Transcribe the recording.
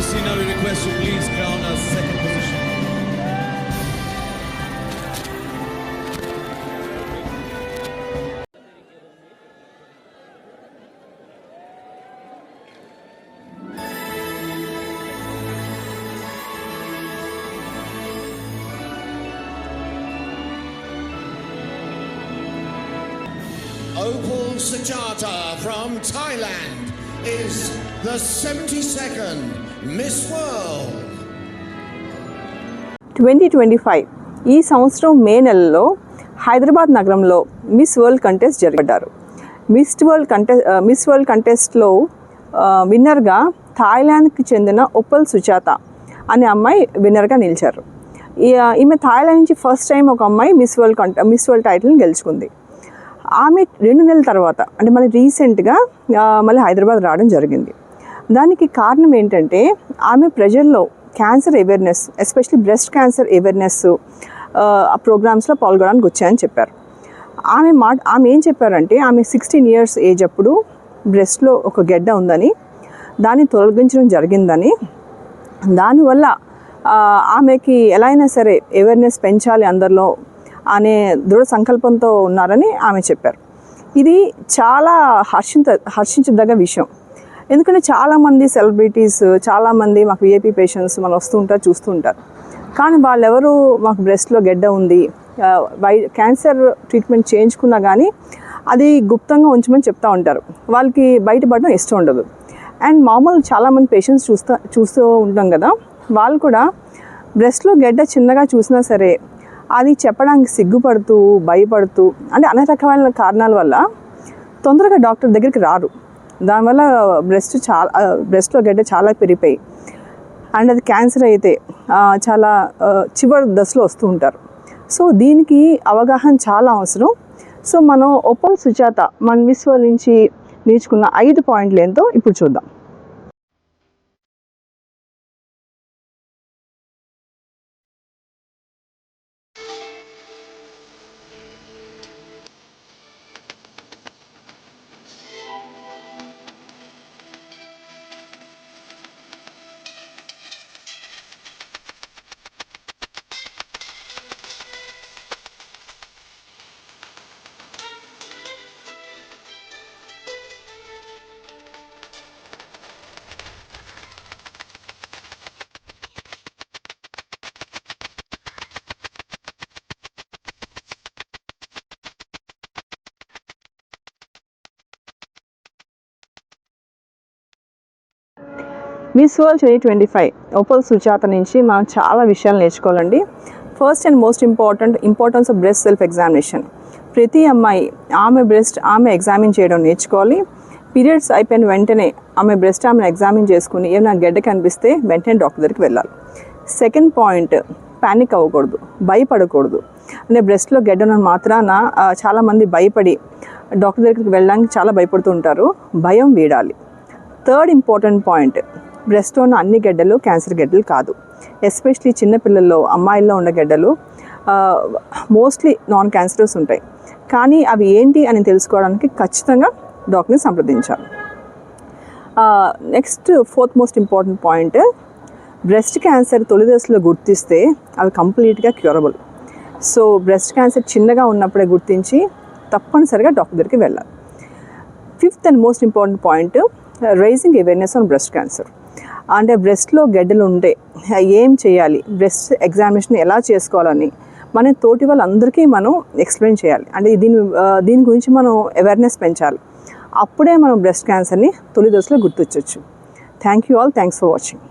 request you please crown a second position. Opal Sujata from Thailand is the 72nd Miss twenty twenty five ఈ సంవత్సరం మే నెలలో హైదరాబాద్ నగరంలో Miss World contest జరగబడ్డారు. Miss World contest Miss World కంటెస్ట్లో విన్నర్గా థాయిలాండ్కి చెందిన ఒప్పల్ సుజాత అనే అమ్మాయి విన్నర్గా నిలిచారు. ఈ ఈమె థాయిలాండ్ నుంచి ఫస్ట్ టైం ఒక అమ్మాయి మిస్ వరల్డ్ కంట మిస్ వరల్డ్ టైటిల్ని గెలుచుకుంది. ఆమె రెండు నెలల తర్వాత అంటే మళ్ళీ రీసెంట్గా మళ్ళీ హైదరాబాద్ రావడం జరిగింది. దానికి కారణం ఏంటంటే ఆమె ప్రజల్లో cancer awareness especially breast cancer awareness ఆ ప్రోగ్రామ్స్లో పాల్గొనడానికి వచ్చాయని చెప్పారు. ఆమె మాట ఆమె ఏం చెప్పారంటే ఆమె సిక్స్టీన్ ఇయర్స్ ఏజ్ అప్పుడు బ్రెస్ట్లో ఒక గెడ్డ ఉందని దాన్ని తొలగించడం జరిగిందని దానివల్ల ఆమెకి ఎలా అయినా సరే అవేర్నెస్ పెంచాలి అందరిలో అనే దృఢ సంకల్పంతో ఉన్నారని ఆమె చెప్పారు. ఇది చాలా హర్షించ హర్షించదగ్గ విషయం. ఎందుకంటే చాలామంది సెలబ్రిటీస్ చాలామంది మాకు విఐపీ పేషెంట్స్ మనం వస్తుంటారు చూస్తుంటారు చూస్తూ ఉంటారు. కానీ వాళ్ళెవరు మాకు బ్రెస్ట్లో గెడ్డ ఉంది. వై క్యాన్సర్ ట్రీట్మెంట్ చేయించుకున్నా కానీ అది గుప్తంగా ఉంచమని చెప్తూ ఉంటారు. వాళ్ళకి బయటపడడం ఇష్టం ఉండదు. అండ్ మామూలు చాలామంది పేషెంట్స్ చూస్తా చూస్తూ ఉంటాం కదా వాళ్ళు కూడా బ్రెస్ట్లో గెడ్డ చిన్నగా చూసినా సరే అది చెప్పడానికి సిగ్గుపడుతూ భయపడుతూ అంటే అనేక రకమైన కారణాల వల్ల తొందరగా డాక్టర్ దగ్గరికి రారు. దానివల్ల బ్రెస్ట్ చాలా బ్రెస్ట్లో గడ్డ చాలా పెరిగిపోయి. అండ్ అది క్యాన్సర్ అయితే చాలా చివరి దశలో వస్తూ ఉంటారు. సో దీనికి అవగాహన చాలా అవసరం. సో మనం ఒప్పల్ సుజాత మన మిస్ వాళ్ళ నుంచి నేర్చుకున్న ఐదు పాయింట్లు ఏంటో ఇప్పుడు చూద్దాం. Miss World twenty twenty five Opal Suchata నుంచి మనం చాలా విషయాలు నేర్చుకోవాలండి. First and most important importance of breast self examination ప్రతి అమ్మాయి ఆమె బ్రెస్ట్ ఆమె ఎగ్జామిన్ చేయడం నేర్చుకోవాలి. పీరియడ్స్ అయిపోయిన వెంటనే ఆమె బ్రెస్ట్ ఆమెను ఎగ్జామిన్ చేసుకుని ఏమైనా గడ్డ కనిపిస్తే వెంటనే డాక్టర్ దగ్గరికి వెళ్ళాలి. సెకండ్ పాయింట్ ప్యానిక్ అవ్వకూడదు భయపడకూడదు. అంటే బ్రెస్ట్లో గడ్డన మాత్రాన చాలామంది భయపడి డాక్టర్ దగ్గరికి వెళ్ళడానికి చాలా భయపడుతూ ఉంటారు. భయం వీడాలి. థర్డ్ ఇంపార్టెంట్ పాయింట్ బ్రెస్ట్లో ఉన్న అన్ని గడ్డలు క్యాన్సర్ గడ్డలు కాదు. ఎస్పెషలీ చిన్నపిల్లల్లో అమ్మాయిల్లో ఉన్న గడ్డలు మోస్ట్లీ నాన్ క్యాన్సరస్ ఉంటాయి. కానీ అవి ఏంటి అని తెలుసుకోవడానికి ఖచ్చితంగా డాక్టర్ని సంప్రదించాలి. Next fourth most important point breast cancer తొలి దశలో గుర్తిస్తే అవి కంప్లీట్గా క్యూరబుల్. సో బ్రెస్ట్ క్యాన్సర్ చిన్నగా ఉన్నప్పుడే గుర్తించి తప్పనిసరిగా డాక్టర్ దగ్గరికి వెళ్ళాలి. Fifth and most important point raising awareness on breast cancer. అంటే బ్రెస్ట్లో గడ్డలు ఉంటే ఏం చేయాలి? బ్రెస్ట్ ఎగ్జామినేషన్ ఎలా చేసుకోవాలని మన తోటి వాళ్ళందరికీ మనం ఎక్స్ప్లెయిన్ చేయాలి. అంటే దీని దీని గురించి మనం అవేర్నెస్ పెంచాలి. అప్పుడే మనం బ్రెస్ట్ క్యాన్సర్ని తొలి దశలో గుర్తించవచ్చు thank you all thanks for watching